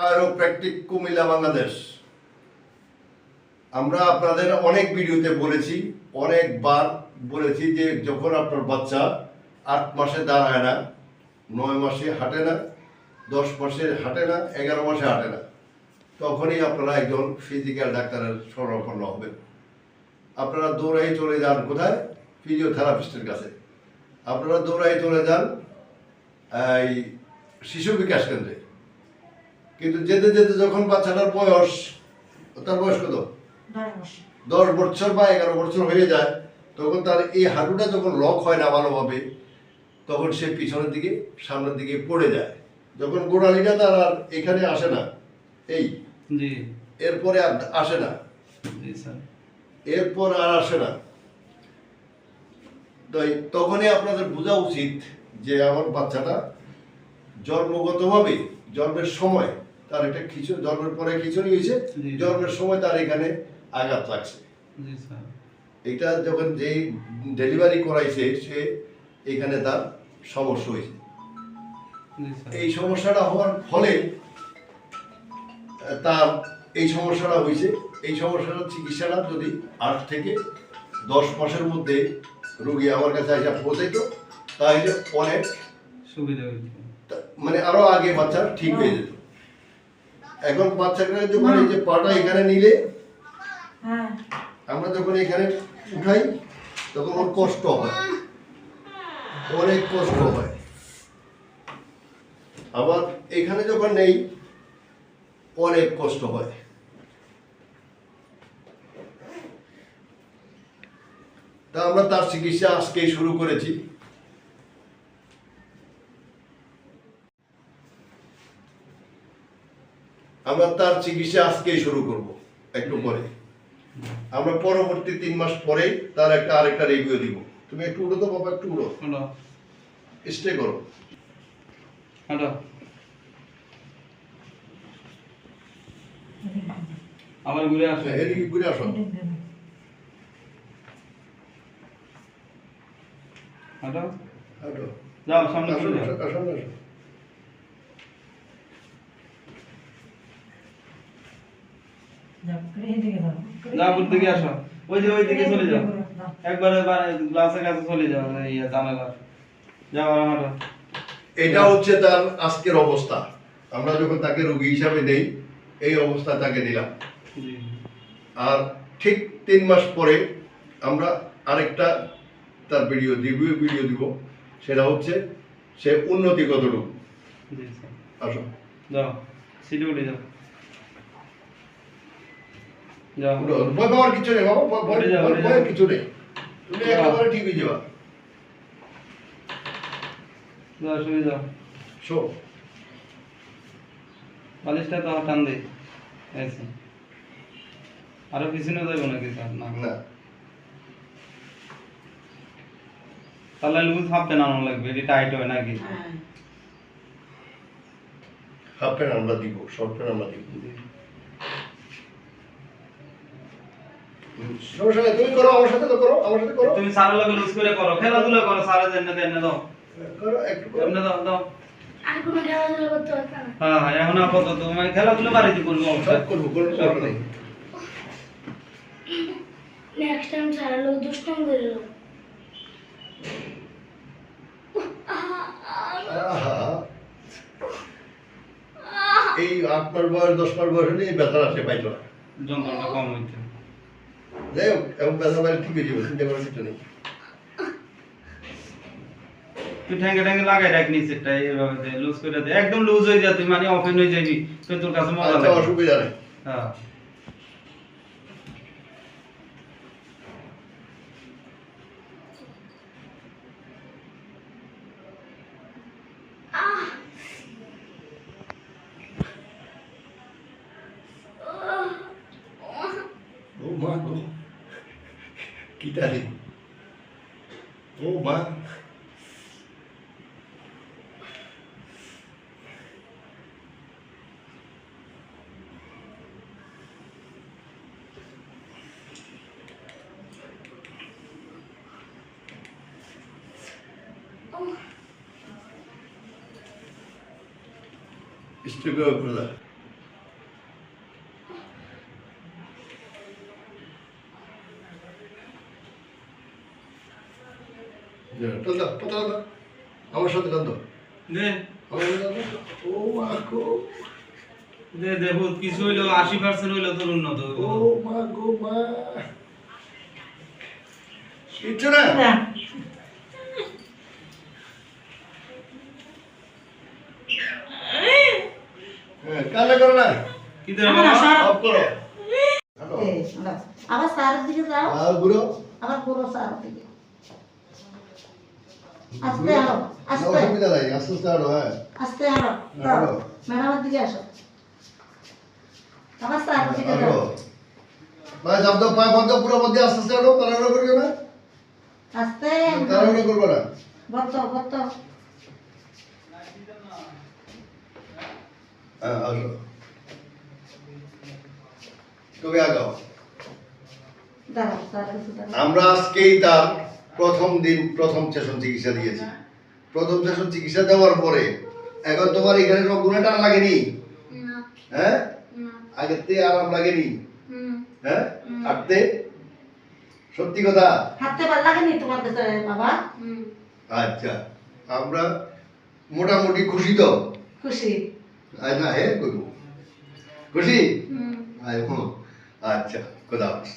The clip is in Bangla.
কায়োপ্র্যাকটিক কুমিল্লা, বাংলাদেশ। আমরা আপনাদের অনেক ভিডিওতে বলেছি, অনেকবার বলেছি যে যখন আপনার বাচ্চা আট মাসে দাঁড়ায় না, নয় মাসে হাঁটে না, দশ মাসে হাঁটে না, এগারো মাসে হাঁটে না, তখনই আপনারা একজন ফিজিক্যাল ডাক্তারের শরণাপন্ন হবেন। আপনারা দৌড়াই চলে যান কোথায়? ফিজিওথেরাপিস্টের কাছে। আপনারা দৌড়াই চলে যান, এই শিশু বিকাশ কেন্দ্রে। কিন্তু যেতে যেতে যখন বাচ্চাটার বয়স তার বয়স কত? দশ বছর। বা এগারো বছর হয়ে যায় তখন তার এই হাঁটুটা যখন লক হয় না ভালোভাবে তখন সে পিছনের দিকে সামনের দিকে পড়ে যায়। যখন গোড়ালিটা তার আর এখানে আসে না এই এরপরে আর আসে না। এরপর আর আসে না। তাই তখনই আপনাদের বোঝা উচিত যে আমার বাচ্চাটা জন্মগতভাবে জন্মের সময় তার একটা খিচুড়ি জন্মের পরে খিচুড়ি হয়েছে। জন্মের সময় তার এখানে আঘাত লাগছে। এটা যখন যেই ডেলিভারি করাইছে সে এখানে তার সমস্যা হয়েছে। এই সমস্যাটা হওয়ার ফলে তার এই সমস্যাটা হয়েছে। এই সমস্যাটার চিকিৎসাটা যদি আট থেকে দশ মাসের মধ্যে রুগী আমার কাছে এসে পৌঁছাইতো তাহলে অনেক সুবিধা হয়েছে মানে আরও আগে বাচ্চা ঠিক হয়ে যেত। এখন বাচ্চাকে যখন এই যে পাটা এখানে নিলে হ্যাঁ। আমরা যখন এখানে উঠাই তখন ওর কষ্ট হয়। অনেক কষ্ট হয়। আবার এখানে যখন নেই অনেক কষ্ট হয়। তা আমরা তার চিকিৎসা আজকেই শুরু করেছি। আমরা তার চিকিৎসা আজকেই শুরু করব একটু পরে। আমরা পরবর্তী তিন মাস পরে তার একটা আরেকটা রিভিউ দিব। তুমি একটু উড়ো তো বাবা একটু উড়ো। স্টে করো। আবার ঘুরে আসো। হ্যাঁ, এদিকে ঘুরে আসো। হাঁটো। যাও সামনে সামনে আসো। যাও উপর দিকে আসো। ওই যে ওই দিকে চলে যাও। একবার গ্লাসের কাছে চলে যাও ইয়ে জানালার যাও আর হাঁটো এটা হচ্ছে তার আজকের অবস্থা। আমরা যখন তাকে রোগী হিসাবে নেই এই অবস্থা তাকে দিলাম। আর ঠিক তিন মাস পরে আমরা আরেকটা তার ভিডিও রিভিউ ভিডিও দিব। সেটা হচ্ছে সে উন্নতি কতটুকু? জি আসো। যাও সিটে উঠে যাও। ভয় পাওয়ার কিছু নেই বাবা ভয়- ভয় উঠে যাও, উঠে ভয়ের কিছু নেই। তুমি একেবারে ঠিক হয়ে যাবা যাও শুয়ে যাও। শো। বালিশটা তো টান দে। এসে। আরও পিছনে যাইব নাকি স্যার? না। না। তাহলে লুজ হাফ প্যান্ট আনানো লাগবে এটি টাইট হয় নাকি? হাফ প্যান্ট আমরা দিব শর্ট প্যান্ট আমরা দিব। সমস্যা নেই তুমি করো আমার সাথে তো করো আমার সাথে করো। তুমি সারের লগে লুজ করে করো খেলাধুলা করো সারে দেন দেন দাও। করো একটু করো। এমনি দাও দাও। আর কোনো খেলাধুলা করতে পারতাম না। হ্যাঁ হ্যাঁ এখন আপাতত তুমি খেলাধুলা বাড়িতে করব সব অবশ্যই করব। কোনো নেক্সট টাইম সারা লোক দুষ্টম করে লোক এই আট মাস বয়স দশ মাস বয়স হলে এই ব্যথা আসে পাইতো না। যন্ত্রণা কম হইতে। যাই হোক এখন ব্যথা পাইলে ঠিক হয়ে যাবে চিন্তা করার কিছু নেই। তুই ঠ্যাঙ্গে ঠ্যাঙ্গে লাগাই রাখ নিচেরটা এভাবে দে লুজ করে দে। একদম লুজ হয়ে যা তুই মানে ওপেন হয়ে যাবি তুই তোর কাছে মজা লাগে অসুবিধা নেই। হ্যাঁ। ও মা গো কি তারি ও মা স্টিক করে পাতা আমার সাথে। দে। আমার সাথে ও মা গো। দে দে বহুত কিছু হইল আশি পার্সেন্ট হইল তোর উন্নত ও মা গো মা। কিচ্ছু না? হ্যাঁ, কান্না করো না। কি দেবে? করো। আবার স্যারের দিকে যাও। আর বুড়ো? আবার পুরো স্যারের দিকে। আস্তে আরও আস্তে। অসুবিধা নাই আস্তে আস্তে আরও হ্যাঁ। আস্তে আরও আরও। ম্যাডামের দিকে আসো। আবার স্যারের দিকে আরও যাও ভাই জাপ দাও পায়ে বাঁধ দাও পুরো মধ্যে আস্তে আস্তে আরও তাড়াহুড়ো করবে না? আস্তে। তাড়াহুড়ো করবে না। বত্ত বত্ত হ্যাঁ আসো। তুমি আগাও। আমরা আজকেই তার প্রথম দিন প্রথম সেশন চিকিৎসা দিয়েছি। প্রথম সেশন চিকিৎসা দেওয়ার পরে এখন তোমার এখানে কোনো গুণে টান লাগেনি? হ্যাঁ? না। আগের থেকে আরাম লাগেনি? হ্যাঁ? হাঁটতে? সত্যি কথা? হাঁটতে পার লাগেনি তোমার কাছে বাবা? আচ্ছা আমরা মোটামুটি খুশি তো? খুশি। আয় না হ্যাঁ করব খুশি? আচ্ছা খোদা হাফেজ।